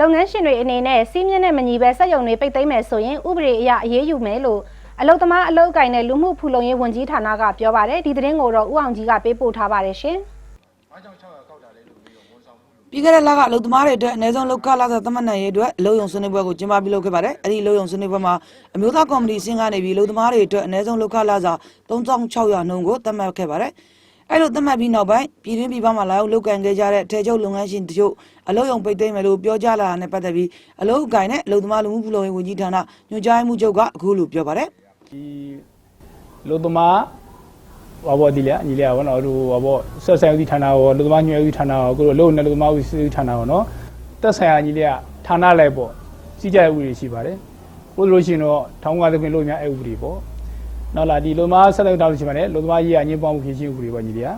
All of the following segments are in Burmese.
လုပ်ငန်းရှင်တွေအနေနဲ့စီးမြင့်တဲ့မညီပဲစက်ရုံတွေပိတ်သိမ်းမယ်ဆိုရင်ဥပဒေအရအရေးယူမယ်လို့အလုတ်သမားအလုတ်အကင်နဲ့လူမှုဖူလုံရေးဝန်ကြီးဌာနကပြောပါတယ်ဒီသတင်းကိုတော့ဦးအောင်ကြီးကပေးပို့ထားပါတယ်ရှင်ပြီးခဲ့တဲ့လကအလုပ်သမားတွေအတွက်အနည်းဆုံးလောက်ခလာသာသမတ်နိုင်ရေးအတွက်အလုပ်ယုံဆွေးနွေးပွဲကိုကျင်းပပြုလုပ်ခဲ့ပါတယ်။အဲဒီအလုပ်ယုံဆွေးနွေးပွဲမှာအမျိုးသားကော်မတီအစင်းကနေပြီးအလုပ်သမားတွေအတွက်အနည်းဆုံးလောက်ခလာသာ3600နှုန်းကိုသတ်မှတ်ခဲ့ပါတယ်။ အဲလိုသတ်မှတ်ပြီးနောက်ပိုင်းပြည်တွင်းပြည်ပမှာလာရောက်လုပ်ကင်ခဲ့ကြတဲ့ထေချုပ်လုပ်ငန်းရှင်တချို့အလုပ်ယုံပိတ်သိမ်းမယ်လို့ပြောကြားလာတာနဲ့ပတ်သက်ပြီးအလုပ်အကင်နဲ့အလုပ်သမားလူမှုဖူလုံရေးဝန်ကြီးဌာနညွှန်ကြားရေးမှူးချုပ်ကအခုလိုပြောပါတယ်။ဒီလူသမားဘာဘောဒီလေညီလေးဘောနော်ဟိုဘာဘောဆက်ဆံဦးဌာနရောလူသမားညွှန်ဦးဌာနရောကိုလိုလုံနေလူသမားဦးစီးဌာနရောနော်တက်ဆိုင်ရာညီလေးကဌာနလိုက်ပေါ့စီးကြဥပဒေရှိပါတယ်ကိုလိုရှိရင်တော့ထောင်းကားသဖြင့်လို့များအဲဥပဒေပေါ့ နောက်လာဒီလူသမားဆက်လက်တောင်းလို့ရှိပါတယ်လူသမားကြီးကအငင်းပေါင်းမှုဖြစ်ချင်းဥပဒေပေါ့ညီလေးက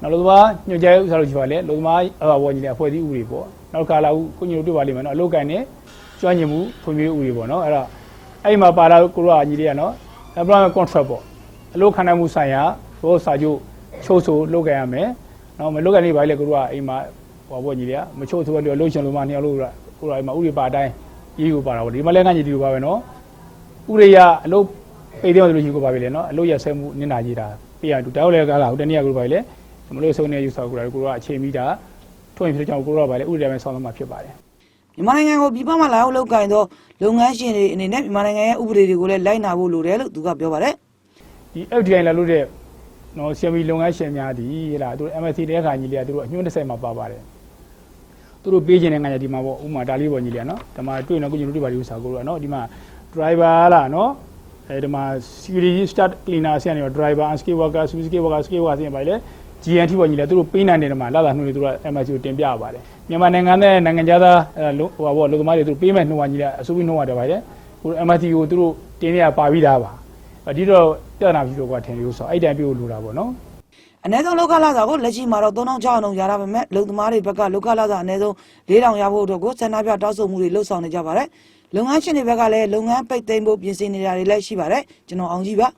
နောက်လူသမားညွှန်ကြားဥစားလို့ရှိပါလေလူသမားဘာဘောညီလေးအဖွဲ့အစည်းဥပဒေပေါ့နောက်ခါလာဦးကိုညိုတွေ့ပါလိမ့်မယ်နော်အလုတ်ကန်နဲ့ကျွမ်းကျင်မှုဖွံ့ဖြိုးဥပဒေပေါ့နော်အဲ့တော့အဲ့ဒီမှာပါလာကိုရောညီလေးကနော် employment contract ပေါ့အလုပ်ခံနိုင်မှုဆိုင်ရာဘောစာချုပ်ချုပ်ဆိုလုပ်ကြရမယ်။နော်မလုပ်ကြနေပါလေကိုတို့ကအိမ်မှာဟောပေါ့ညီတွေကမချုပ်ဆိုတော့လှုပ်ရှင်လို့မှနှစ်ယောက်လို့ကိုတို့အိမ်မှာဥရိပါအတိုင်းရေးကိုပါတာပေါ့ဒီမှာလည်းငါညီဒီလိုပါပဲနော်။ဥရိယအလုပ် ပိတ်တယ်လို့ရှိကိုပါပဲလေနော်အလုပ်ရဆဲမှုနင်းနာကြီးတာပြရတူတောက်လည်းကားလာဟိုတနေ့ကကိုတို့ပါလေမလို့ဆုံးနေယူဆောက်ကိုတို့ကအချိန်မိတာထွင်ဖြစ်ကြောင်းကိုတို့ကပါလေဥရိယပဲဆောင်းမှာဖြစ်ပါတယ်မြန်မာနိုင်ငံကိုပြည်ပမှာလာရောက်လုပ်ကိုင်သောလုပ်ငန်းရှင်တွေအနေနဲ့မြန်မာနိုင်ငံရဲ့ဥပဒေတွေကိုလည်းလိုက်နာဖို့လိုတယ်လို့သူကပြောပါတယ်ဒီ FDI လာလို့တဲ့နော်ဆီယမီလုပ်ငန်းရှင်များဒီဟလာသူတို့ MSC တဲ့ခါကြီးလေးကသူတို့အညွှန်း30မှာပါပါတယ်သူတို့ပေးခြင်းတဲ့ငါညာဒီမှာပေါ့ဥမာဒါလေးပေါ့ကြီးလေးကနော်ဒီမှာတွေ့နော်ကိုကျွန်တော်တို့ပါဒီဥစားကိုတို့ကနော်ဒီမှာ driver လားနော် အဲဒီမှာ security start cleaner ဆရာနေတော့ driver unskilled worker skilled worker skilled worker ဆရာပါလေ GNT ပေါ့ကြီးလေသူတို့ပေးနိုင်တယ်ဒီမှာလာလာနှုတ်တွေသူတို့ MSC ကိုတင်ပြပါတယ်မြန်မာနိုင်ငံနဲ့နိုင်ငံခြားသားဟိုပါပေါ့လူသမားတွေသူတို့ပေးမဲ့နှုတ်ဝကြီးလေအစိုးရနှုတ်ရတယ်ပါလေဟို MSC ကိုသူတို့တင်ရပါပြီးသားပါဒီတော့ပြဿနာဖြစ်တော့ကထင်လို့ဆိုအဲ့တိုင်းပြုတ်လို့တာပေါ့နော်အနည်းဆုံးလောက်ခလာစာကိုလက်ရှိမှာတော့3600လုံးရတာပဲမဲ့လုံသမားတွေဘက်ကလောက်ခလာစာအနည်းဆုံး4000ရဖို့အတွက်ကိုစန္ဒပြတောက်ဆုံမှုတွေလှုပ်ဆောင်နေကြပါတယ် လုပ်ငန်းရှင်တွေဘက်ကလည်းလုပ်ငန်းပိတ်သိမ်းဖို့ပြင်ဆင်နေတာတွေလည်းရှိပါတယ်ကျွန်တော်အောင်ကြီးပါ